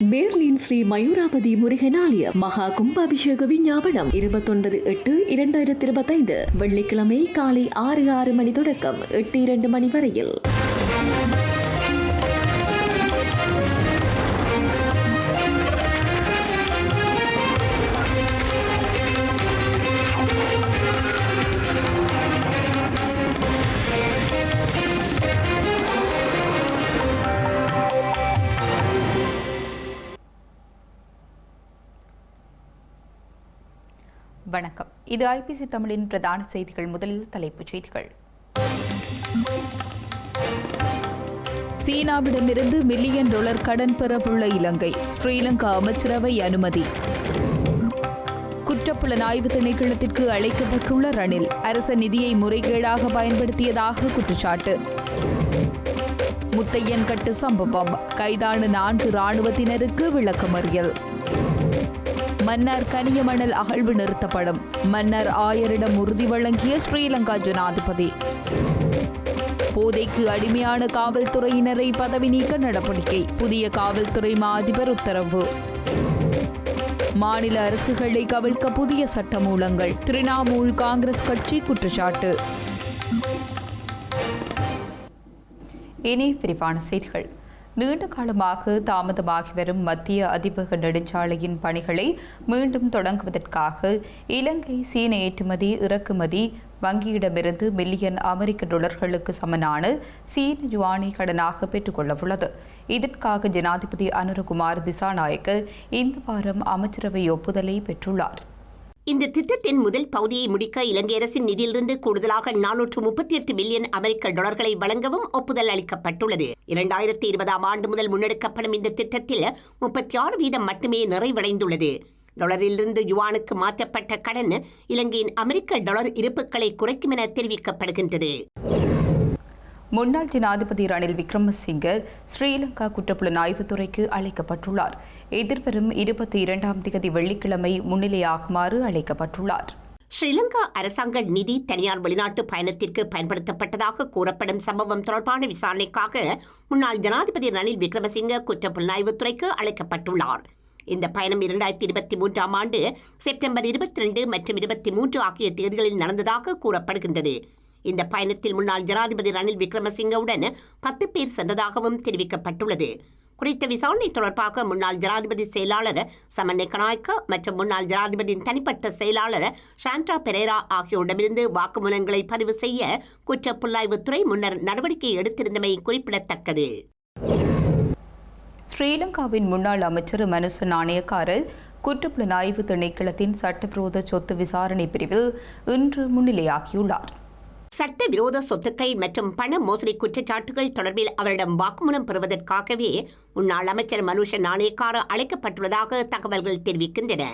Berlin Sri Mayurapathi முருகனாலய மகா கும்பாபிஷேக விஞ்ஞாபனம் இருபத்தொன்பது எட்டு இரண்டாயிரத்தி இருபத்தைந்து வெள்ளிக்கிழமை காலை ஆறு ஆறு மணி தொடக்கம் எட்டு இரண்டு மணி வரையில் வணக்கம். இது ஐபிசி தமிழின் பிரதான செய்திகள். முதலில் தலைப்புச் செய்திகள். சீனாவிடமிருந்து மில்லியன் டாலர் கடன் பெறவுள்ள இலங்கை. ஸ்ரீலங்கா அமைச்சரவை அனுமதி. குற்றப்புலனாய்வு திணைக்களத்திற்கு அழைக்கப்பட்டுள்ள ரணில் அரச நிதியை முறைகேடாக பயன்படுத்தியதாக குற்றச்சாட்டு. முத்தையன்கட்டு சம்பவம். கைதான நான்கு ராணுவத்தினருக்கு விளக்கமறியல். மன்னர் கனியமணல் அகழ்வு நிறுத்தப்படும். மன்னர் ஆயரிடம் உறுதி வழங்கிய ஸ்ரீலங்கா ஜனாதிபதி. போதைக்கு அடிமையான காவல்துறையினரை பதவி நீக்க நடவடிக்கை. புதிய காவல்துறை மா அதிபர் உத்தரவு. மாநில அரசுகளை கவிழ்க்க புதிய சட்டமூலங்கள். திரிணாமூல் காங்கிரஸ் கட்சி குற்றச்சாட்டு. இனி விரிவான செய்திகள். நீண்ட காலமாக தாமதமாகி வரும் மத்திய அதிவேக நெடுஞ்சாலையின் பணிகளை மீண்டும் தொடங்குவதற்காக இலங்கை சீன ஏற்றுமதி இறக்குமதி வங்கியிடமிருந்து மில்லியன் அமெரிக்க டாலர்களுக்கு சமனான சீன யுவானை கடனாக பெற்றுக்கொள்ளவுள்ளது இதற்காக ஜனாதிபதி அனுரகுமார் திசாநாயக்க இந்த வாரம் அமைச்சரவை ஒப்புதலை பெற்றுள்ளார். இந்த திட்டத்தின் முதல் பகுதியை முடிக்க இலங்கை அரசின் நிதியிலிருந்து கூடுதலாக நானூற்று முப்பத்தி எட்டு மில்லியன் அமெரிக்க டாலர்களை வழங்கவும் ஒப்புதல் அளிக்கப்பட்டுள்ளது. இரண்டாயிரத்தி இருபதாம் ஆண்டு முதல் முன்னெடுக்கப்படும் இந்த திட்டத்தில் முப்பத்தி ஆறு வீதம் மட்டுமே நிறைவடைந்துள்ளது. டாலரிலிருந்து யுவானுக்கு மாற்றப்பட்ட கடன் இலங்கையின் அமெரிக்க டாலர் இருப்புகளை குறைக்கும் என தெரிவிக்கப்படுகின்றது. முன்னாள் ஜனாதிபதி ரணில் விக்ரமசிங்க ஸ்ரீலங்கா குற்றப்புலனாய்வுத்துறைக்கு அழைக்கப்பட்டுள்ளார் எதிர்வரும் இருபத்தி இரண்டாம் தேதி வெள்ளிக்கிழமை முன்னிலையாகுமாறு அழைக்கப்பட்டுள்ளார். ஸ்ரீலங்கா அரசாங்க நிதி தனியார் வெளிநாட்டு பயணத்திற்கு பயன்படுத்தப்பட்டதாக கூறப்படும் சம்பவம் தொடர்பான விசாரணைக்காக முன்னாள் ஜனாதிபதி ரணில் விக்ரமசிங்க குற்றப்புலனாய்வுத்துறைக்கு அழைக்கப்பட்டுள்ளார். இந்த பயணம் இரண்டாயிரத்தி இருபத்தி மூன்றாம் ஆண்டு செப்டம்பர் இருபத்தி ரெண்டு மற்றும் இருபத்தி மூன்று ஆகிய தேதிகளில் நடந்ததாக கூறப்படுகின்றது. இந்த பயணத்தில் முன்னாள் ஜனாதிபதி ரணில் விக்ரமசிங்கவுடன் பத்து பேர் சென்றதாகவும் தெரிவிக்கப்பட்டுள்ளது. குறித்த விசாரணை தொடர்பாக முன்னாள் ஜனாதிபதி செயலாளர் சமன்னை கனாய்க்க மற்றும் முன்னாள் ஜனாதிபதியின் தனிப்பட்ட செயலாளர் ஷாண்ட்ரா பெரேரா ஆகியோரிடமிருந்து வாக்குமூலங்களை பதிவு செய்ய குற்ற புலனாய்வுத்துறை முன்னர் நடவடிக்கை எடுத்திருந்தமை குறிப்பிடத்தக்கது. ஸ்ரீலங்காவின் முன்னாள் அமைச்சர் மனுச நாணயக்காரர் குற்றப்புலனாய்வு திணைக்களத்தின் சட்டவிரோத சொத்து விசாரணை பிரிவில் இன்று முன்னிலையாகியுள்ளார். சட்டவிரோத சொத்துக்கள் மற்றும் பண மோசடி குற்றச்சாட்டுகள் தொடர்பில் அவரிடம் வாக்குமூலம் பெறுவதற்காகவே முன்னாள் அமைச்சர் மனுஷ நாணயக்கார அழைக்கப்பட்டுள்ளதாக தகவல்கள் தெரிவிக்கின்றன.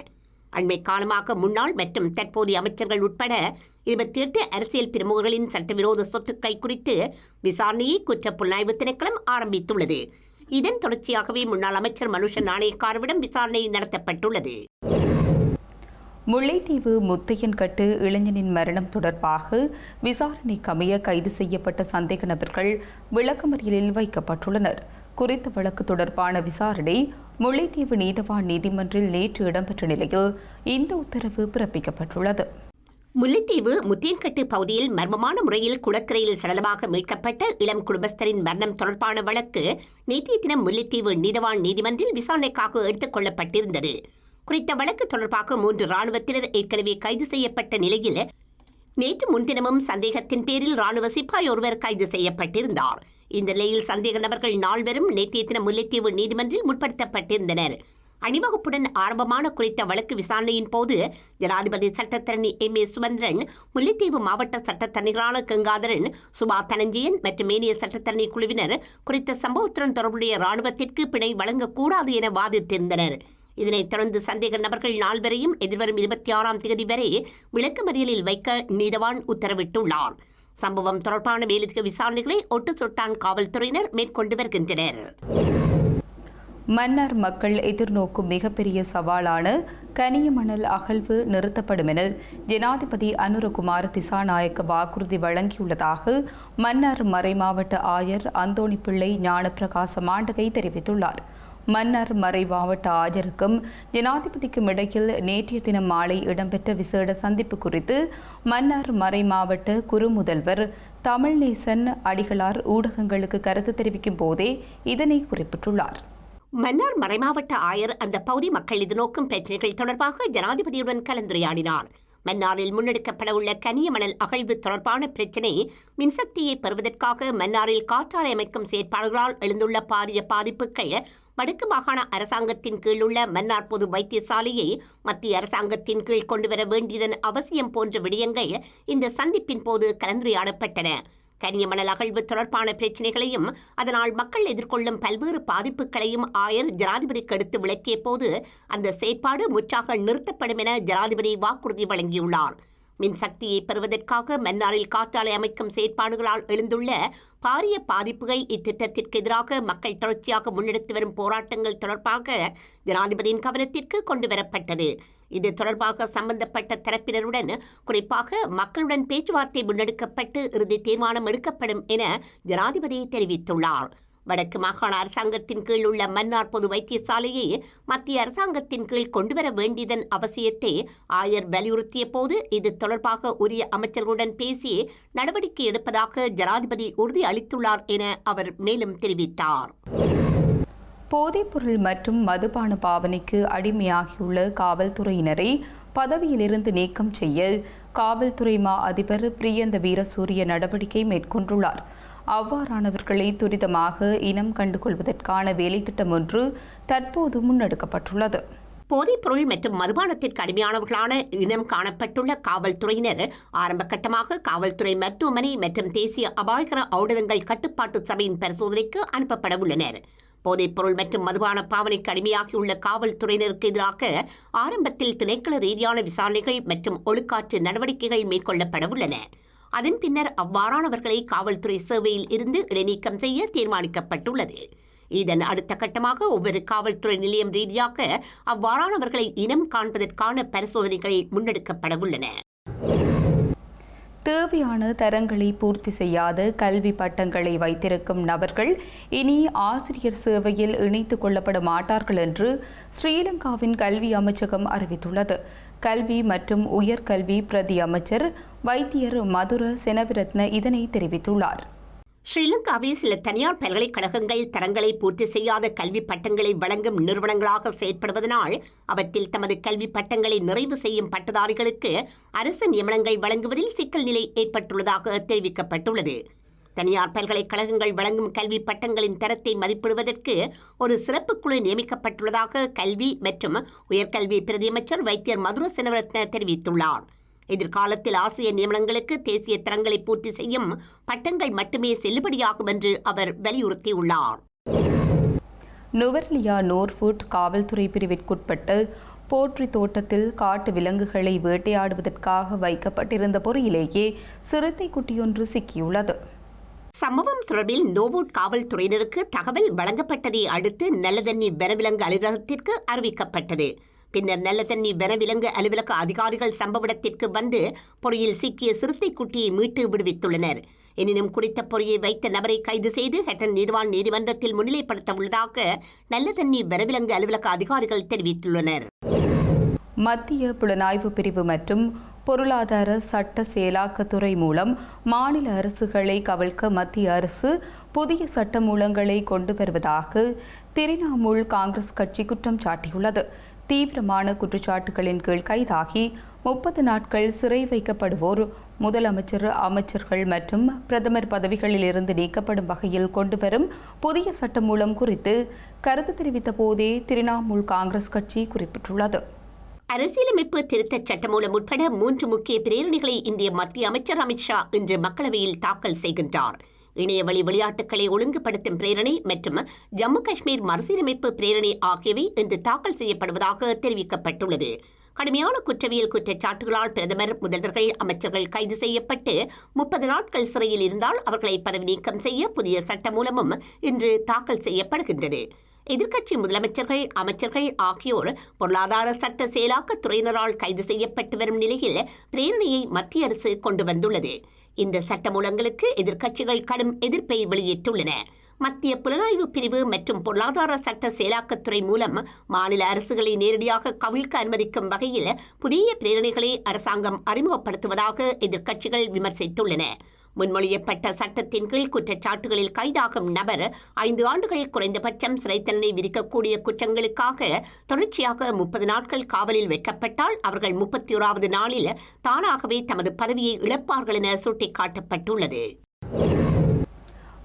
அண்மை காலமாக முன்னாள் மற்றும் தற்போதைய அமைச்சர்கள் உட்பட இருபத்தி எட்டு அரசியல் பிரமுகர்களின் சட்டவிரோத சொத்துக்கள் குறித்து விசாரணையை குற்ற புலனாய்வு திணைக்களம் ஆரம்பித்துள்ளது. இதன் தொடர்ச்சியாகவே முன்னாள் அமைச்சர் மனுஷ நாணயக்காரவிடம் விசாரணை நடத்தப்பட்டுள்ளது. முல்லைத்தீவு முத்தையன் கட்டு இளைஞனின் மரணம் தொடர்பாக விசாரணைக்கமைய கைது செய்யப்பட்ட சந்தேக நபர்கள் விளக்கமறியலில் வைக்கப்பட்டுள்ளனர். குறித்த வழக்கு தொடர்பான விசாரணை முல்லைத்தீவு நீதவான் நீதிமன்றில் நேற்று இடம்பெற்ற நிலையில் இந்த உத்தரவு பிறப்பிக்கப்பட்டுள்ளது. முல்லைத்தீவு முத்தியன்கட்டு பகுதியில் மர்மமான முறையில் குளக்கரையில் சடலமாக மீட்கப்பட்ட இளம் குடும்பஸ்தரின் மரணம் தொடர்பான வழக்கு நேற்றைய தினம் முல்லைத்தீவு நீதவான் நீதிமன்றில் விசாரணைக்காக எடுத்துக் கொள்ளப்பட்டிருந்தது. குறித்த வழக்கு தொடர்பாக மூன்று ராணுவத்தினர் ஏற்கனவே கைது செய்யப்பட்ட நிலையில் நேற்று முன்தினமும் சந்தேகத்தின் பேரில் ராணுவ சிப்பாய் ஒருவர் கைது செய்யப்பட்டிருந்தார். இந்த நிலையில் சந்தேக நபர்கள் நால்வரும் நேற்றைய தினம் முல்லைத்தீவு நீதிமன்றில் முற்படுத்தப்பட்டிருந்தனர். அணிவகுப்புடன் ஆரம்பமான குறித்த வழக்கு விசாரணையின் போது ஜனாதிபதி சட்டத்தரணி எம் ஏ சுமந்திரன் முல்லைத்தீவு மாவட்ட சட்டத்தரணிகளான கங்காதரன் சுபா தனஞ்சயன் மற்றும் மேனிய சட்டத்தரணி குழுவினர் குறித்த சம்பவத்துடன் தொடர்புடைய ராணுவத்திற்கு பிணை வழங்கக்கூடாது என வாதிட்டிருந்தனர். இதனைத் தொடர்ந்து சந்தேக நபர்கள் நால்வரையும் எதிர்வரும் இருபத்தி ஆறாம் தேதி வரை விளக்கமறியலில் வைக்க நீதவான் உத்தரவிட்டுள்ளார். சம்பவம் தொடர்பான மேலதிக விசாரணைகளை ஒட்டு சொட்டான் காவல்துறையினர் மேற்கொண்டு வருகின்றனர். மன்னார் மக்கள் எதிர்நோக்கும் மிகப்பெரிய சவாலான கனியமணல் அகழ்வு நிறுத்தப்படும் என ஜனாதிபதி அனுரகுமார் திசாநாயக்க வாக்குறுதி வழங்கியுள்ளதாக மன்னார் மறைமாவட்ட ஆயர் அந்தோணி பிள்ளை ஞானப்பிரகாச மாண்டகை தெரிவித்துள்ளார். மன்னர் மறை மாவட்ட ஆஜருக்கும் ஜனாதிபதிக்கும் இடையில் நேற்றைய தினம் மாலை இடம்பெற்ற விசேட சந்திப்பு குறித்து மன்னார் மறை மாவட்ட குறுமுதல்வர் தமிழ்நேசன் அடிகளார் ஊடகங்களுக்கு கருத்து தெரிவிக்கும் போதே இதனை குறிப்பிட்டுள்ளார். மன்னார் மறைமாவட்ட ஆயர் அந்த பகுதி மக்கள் எதிர்நோக்கும் பிரச்சினைகள் தொடர்பாக ஜனாதிபதியுடன் கலந்துரையாடினார். மன்னாரில் முன்னெடுக்கப்படவுள்ள கனிய மணல் அகழ்வு தொடர்பான பிரச்சினை மின்சக்தியை பெறுவதற்காக மன்னாரில் காற்றாலை அமைக்கும் செயற்பாடுகளால் எழுந்துள்ள பாரிய பாதிப்புகள் வடக்கு மாகாண அரசாங்கத்தின் கீழ் உள்ள மன்னார் பொது வைத்தியசாலையை மத்திய அரசாங்கத்தின் கீழ் கொண்டுவர வேண்டியதன் அவசியம் போன்ற விடயங்கள் இந்த சந்திப்பின் போது கலந்துரையாடப்பட்டன. கனிய மணல் அகழ்வு தொடர்பான பிரச்சினைகளையும் அதனால் மக்கள் எதிர்கொள்ளும் பல்வேறு பாதிப்புகளையும் ஆயர் ஜனாதிபதிக்கு எடுத்து விளக்கிய போது அந்த செயற்பாடு முற்றாக நிறுத்தப்படும் என ஜனாதிபதி வாக்குறுதி வழங்கியுள்ளார். மின்சக்தியை பெறுவதற்காக மன்னாரில் காற்றாலை அமைக்கும் செயற்பாடுகளால் எழுந்துள்ள பாரிய பாதிப்புகள் இத்திட்டத்திற்கு எதிராக மக்கள் தொடர்ச்சியாக முன்னெடுத்து வரும் போராட்டங்கள் தொடர்பாக ஜனாதிபதியின் கவனத்திற்கு கொண்டு வரப்பட்டது இது தொடர்பாக சம்பந்தப்பட்ட தரப்பினருடன் குறிப்பாக மக்களுடன் பேச்சுவார்த்தை முன்னெடுக்கப்பட்டு இறுதி தீர்மானம் எடுக்கப்படும் என ஜனாதிபதி தெரிவித்துள்ளார். வடக்கு மாகாண அரசாங்கத்தின் கீழ் உள்ள மன்னார் பொது வைத்தியசாலையை மத்திய அரசாங்கத்தின் கீழ் கொண்டுவர வேண்டியதன் அவசியத்தை ஆயர் வலியுறுத்திய போது இது தொடர்பாக உரிய அமைச்சர்களுடன் பேசி நடவடிக்கை எடுப்பதாக ஜனாதிபதி உறுதி அளித்துள்ளார் என அவர் மேலும் தெரிவித்தார். போதைப்பொருள் மற்றும் மதுபான பாவனைக்கு அடிமையாகியுள்ள காவல்துறையினரை பதவியிலிருந்து நீக்கம் செய்ய காவல்துறை மா அதிபர் பிரியந்த வீரசூரிய நடவடிக்கை மேற்கொண்டுள்ளார். அவ்வாறானவர்களை துரிதமாக இனம் கண்டுகொள்வதற்கான வேலைத்திட்டம் ஒன்று தற்போது முன்னெடுக்கப்பட்டுள்ளது. போதைப்பொருள் மற்றும் மதுபானத்திற்கு அடிமையானவர்களான இனம் காணப்பட்டுள்ள காவல்துறையினர் ஆரம்ப கட்டமாக காவல்துறை மருத்துவமனை மற்றும் தேசிய அபாயகர ஔடதங்கள் கட்டுப்பாட்டு சபையின் பரிசோதனைக்கு அனுப்பப்பட உள்ளனர். போதைப்பொருள் மற்றும் மதுபான பாவனைக்கு அடிமையாகியுள்ள காவல்துறையினருக்கு எதிராக ஆரம்பத்தில் திணைக்கள ரீதியான விசாரணைகள் மற்றும் ஒழுக்காற்று நடவடிக்கைகள் மேற்கொள்ளப்பட உள்ளன. அதன் பின்னர் அவ்வாறானவர்களை காவல்துறை சேவையில் இருந்து இடைநீக்கம் செய்ய தீர்மானிக்கப்பட்டுள்ளது. இதன் அடுத்த கட்டமாக ஒவ்வொரு காவல்துறை நிலையம் ரீதியாக அவ்வாறானவர்களை இனம் காண்பதற்கான பரிசோதனைகள் முன்னெடுக்கப்பட உள்ளன. தேவையான தரங்களை பூர்த்தி செய்யாத கல்வி பட்டங்களை வைத்திருக்கும் நபர்கள் இனி ஆசிரியர் சேவையில் இணைத்துக் கொள்ளப்பட மாட்டார்கள் என்று ஸ்ரீலங்காவின் கல்வி அமைச்சகம் அறிவித்துள்ளது. கல்வி மற்றும் உயர்கல்வி பிரதி அமைச்சர் வைத்தியர் மதுர செனவிரத்ன இதனை தெரிவித்துள்ளார். ஸ்ரீலங்காவில் சில தனியார் பல்கலைக்கழகங்கள் தரங்களை பூர்த்தி செய்யாத கல்வி பட்டங்களை வழங்கும் நிறுவனங்களாக செயற்படுவதனால் அவற்றில் தமது கல்வி பட்டங்களை நிறைவு செய்யும் பட்டதாரிகளுக்கு அரசு நியமனங்கள் வழங்குவதில் சிக்கல் நிலை ஏற்பட்டுள்ளதாக தெரிவிக்கப்பட்டுள்ளது. தனியார் பல்கலைக்கழகங்கள் வழங்கும் கல்வி பட்டங்களின் தரத்தை மதிப்பிடுவதற்கு ஒரு சிறப்பு குழு நியமிக்கப்பட்டுள்ளதாக கல்வி மற்றும் உயர்கல்வி பிரதியமைச்சர் வைத்தியர் மதுர செனவரத்ன தெரிவித்துள்ளார். எதிர்காலத்தில் ஆசிரியர் நியமனங்களுக்கு தேசிய தரங்களை பூர்த்தி செய்யும் பட்டங்கள் மட்டுமே செல்லுபடியாகும் என்று அவர் வலியுறுத்தியுள்ளார். நுவர்லியா நோர்வுட் காவல்துறை பிரிவிற்குட்பட்டு போற்றி தோட்டத்தில் காட்டு விலங்குகளை வேட்டையாடுவதற்காக வைக்கப்பட்டிருந்த பொறியிலேயே சிறுத்தை குட்டியொன்று சிக்கியுள்ளது. சம்பவம் தொடர்பில் நோவூட் காவல்துறையினருக்கு தகவல் வழங்கப்பட்டதை அடுத்து நல்லதண்ணி வனவிலங்கு அலுவலகத்திற்கு அறிவிக்கப்பட்டது. பின்னர் நல்லதண்ணி வனவிலங்கு அலுவலக அதிகாரிகள் சம்பவத்திற்கு வந்து பொறியில் சிக்கிய சிறுத்தை குட்டியை மீட்டு விடுவித்துள்ளனர். எனினும் குறித்த பொறியை வைத்த நபரை கைது செய்து ஹெட்டன் நீதிவான் நீதிமன்றத்தில் முன்னிலைப்படுத்த உள்ளதாக நல்லதண்ணி வனவிலங்கு அலுவலக அதிகாரிகள் தெரிவித்துள்ளனர். மத்திய புலனாய்வு பிரிவு மற்றும் பொருளாதார சட்ட செயலாக்கத்துறை மூலம் மாநில அரசுகளை கவிழ்க்க மத்திய அரசு புதிய சட்ட மூலங்களை கொண்டு வருவதாக திரிணாமுல் காங்கிரஸ் கட்சி குற்றம் சாட்டியுள்ளது. தீவிரமான குற்றச்சாட்டுகளின் கீழ் கைதாகி முப்பது நாட்கள் சிறை வைக்கப்படுவோர் முதலமைச்சர் அமைச்சர்கள் மற்றும் பிரதமர் பதவிகளில் இருந்து நீக்கப்படும் வகையில் கொண்டுவரும் புதிய சட்டம் மூலம் குறித்து கருத்து தெரிவித்த போதே திரிணாமுல் காங்கிரஸ் கட்சி குறிப்பிட்டுள்ளது. அரசியலமைப்பு திருத்தச் சட்டமூலம் உட்பட மூன்று முக்கிய பிரேரணைகளை இந்திய மத்திய அமைச்சர் அமித்ஷா இன்று மக்களவையில் தாக்கல் செய்கின்றார். இணையவழி விளையாட்டுகளை ஒழுங்குபடுத்தும் பிரேரணை மற்றும் ஜம்மு காஷ்மீர் மறுசீரமைப்பு பிரேரணை ஆகியவை இன்று தாக்கல் செய்யப்படுவதாக தெரிவிக்கப்பட்டுள்ளது. கடுமையான குற்றவியல் குற்றச்சாட்டுகளால் பிரதமர் முதல்வர்கள் அமைச்சர்கள் கைது செய்யப்பட்டு முப்பது நாட்கள் சிறையில் இருந்தால் அவர்களை பதவி நீக்கம் செய்ய புதிய சட்ட மூலமும் இன்று தாக்கல் செய்யப்படுகின்றது. எதிர்க்கட்சி முதலமைச்சர்கள் அமைச்சர்கள் ஆகியோர் பொருளாதார சட்ட செயலாக்க துறையினரால் கைது செய்யப்பட்டு வரும் நிலையில் பிரேரணையை மத்திய அரசு கொண்டு வந்துள்ளது. இந்த சட்டமூலங்களுக்கு எதிர்க்கட்சிகள் கடும் எதிர்ப்பை வெளியிட்டுள்ளன. மத்திய புலனாய்வு பிரிவு மற்றும் பொருளாதார சட்ட செயலாக்கத்துறை மூலம் மாநில அரசுகளை நேரடியாக கவிழ்க்க அனுமதிக்கும் வகையில் புதிய பிரேரணைகளை அரசாங்கம் அறிமுகப்படுத்துவதாக எதிர்க்கட்சிகள் விமர்சித்துள்ளன. முன்மொழியப்பட்ட சட்டத்தின் கீழ் குற்றச்சாட்டுகளில் கைதாகும் நபர் ஐந்து ஆண்டுகள் குறைந்தபட்சம் சிறை தண்டனை விதிக்கக்கூடிய குற்றங்களுக்காக தொடர்ச்சியாக முப்பது நாட்கள் காவலில் வைக்கப்பட்டால் அவர்கள் முப்பத்தி ஓராவது நாளில் தானாகவே தமது பதவியை இழப்பார்கள் என சுட்டிக்காட்டப்பட்டுள்ளது.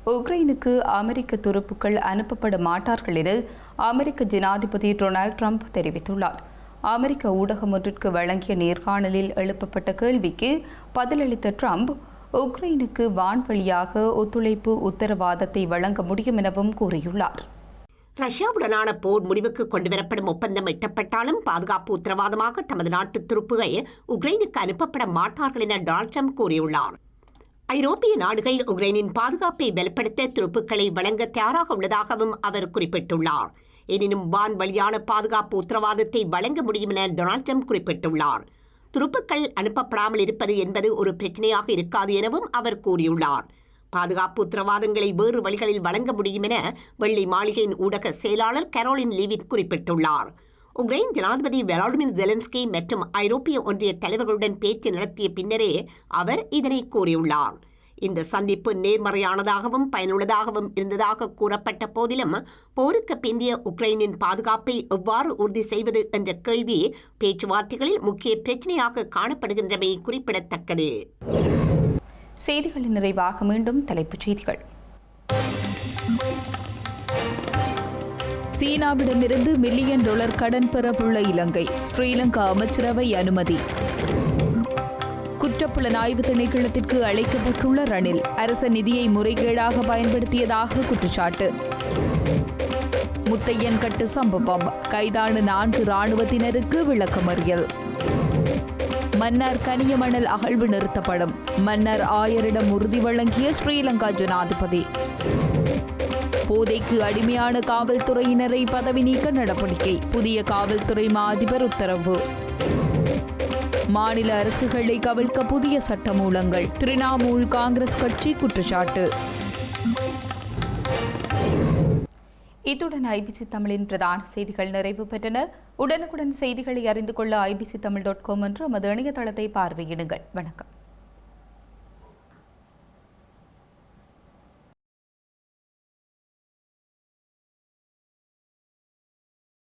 உக்ரைனுக்கு அமெரிக்க துருப்புக்கள் அனுப்பப்பட மாட்டார்கள் என அமெரிக்க ஜனாதிபதி டொனால்ட் ட்ரம்ப் தெரிவித்துள்ளார். அமெரிக்க ஊடகம் ஒன்றிற்கு வழங்கிய நேர்காணலில் எழுப்பப்பட்ட கேள்விக்கு பதிலளித்த ட்ரம்ப் உக்ரைனுக்கு வான்வழியாக ஒத்துழைப்பு உத்தரவாதத்தை வழங்க முடியும் எனவும் கூறியுள்ளார். ரஷ்யாவுடனான போர் முடிவுக்கு கொண்டுவரப்படும் ஒப்பந்தம் எட்டப்பட்டாலும் பாதுகாப்பு உத்தரவாதமாக தமது நாட்டு துருப்புகள் உக்ரைனுக்கு அனுப்பப்பட மாட்டார்கள் என டொனால்ட் ட்ரம்ப் கூறியுள்ளார். ஐரோப்பிய நாடுகள் உக்ரைனின் பாதுகாப்பை பலப்படுத்த துருப்புக்களை வழங்க தயாராக உள்ளதாகவும் அவர் குறிப்பிட்டுள்ளார். எனினும் வான் வழியான பாதுகாப்பு உத்தரவாதத்தை வழங்க முடியும் என டொனால்ட் ட்ரம்ப் குறிப்பிட்டுள்ளார். துருப்புக்கள் அனுப்பப்படாமல் இருப்பது என்பது ஒரு பிரச்சனையாக இருக்காது எனவும் அவர் கூறியுள்ளார். பாதுகாப்பு உத்தரவாதங்களை வேறு வழிகளில் வழங்க முடியும் என வெள்ளை மாளிகையின் ஊடக செயலாளர் கரோலின் லீவிட் குறிப்பிட்டுள்ளார். உக்ரைன் ஜனாதிபதி வெலாடிமிர் ஜெலன்ஸ்கி மற்றும் ஐரோப்பிய ஒன்றிய தலைவர்களுடன் பேச்சு நடத்திய பின்னரே அவர் இதனை கூறியுள்ளார். இந்த சந்திப்பு நேர்மறையானதாகவும் பயனுள்ளதாகவும் இருந்ததாக கூறப்பட்ட போதிலும் போருக்கு பிந்திய உக்ரைனின் பாதுகாப்பை எவ்வாறு உறுதி செய்வது என்ற கேள்வி பேச்சுவார்த்தைகளில் முக்கிய பிரச்சனையாக காணப்படுகின்றமை குறிப்பிடத்தக்கது. செய்திகளின் நிறைவாக மீண்டும் தலைப்புச் செய்திகள். சீனாவிடமிருந்து மில்லியன் டாலர் கடன் பெறவுள்ள இலங்கை ஸ்ரீலங்கா அமைச்சரவை அனுமதி. குற்றப்புலனாய்வு திணைக்களத்திற்கு அழைக்கப்பட்டுள்ள ரணில் அரச நிதியை முறைகேடாக பயன்படுத்தியதாக குற்றச்சாட்டு. முத்தையன் கட்டு சம்பவம். கைதான நான்கு ராணுவத்தினருக்கு விளக்கமறியல். மன்னர் கனியமணல் அகழ்வு நிறுத்தப்படும். மன்னர் ஆயரிடம் உறுதி வழங்கிய ஸ்ரீலங்கா ஜனாதிபதி. போதைக்கு அடிமையான காவல்துறையினரை பதவி நீக்க நடவடிக்கை. புதிய காவல்துறை மா அதிபர் உத்தரவு. மாநில அரசுகளை கவிழ்க்க புதிய சட்டமூலங்கள். திரிணாமுல் காங்கிரஸ் கட்சி குற்றச்சாட்டு. இத்துடன் ஐபிசி தமிழின் பிரதான செய்திகள் நிறைவு பெற்றன. உடனுக்குடன் செய்திகளை அறிந்து கொள்ள ஐபிசி தமிழ் டாட் காம் என்ற நமது இணையதளத்தை பார்வையிடுங்கள். வணக்கம்.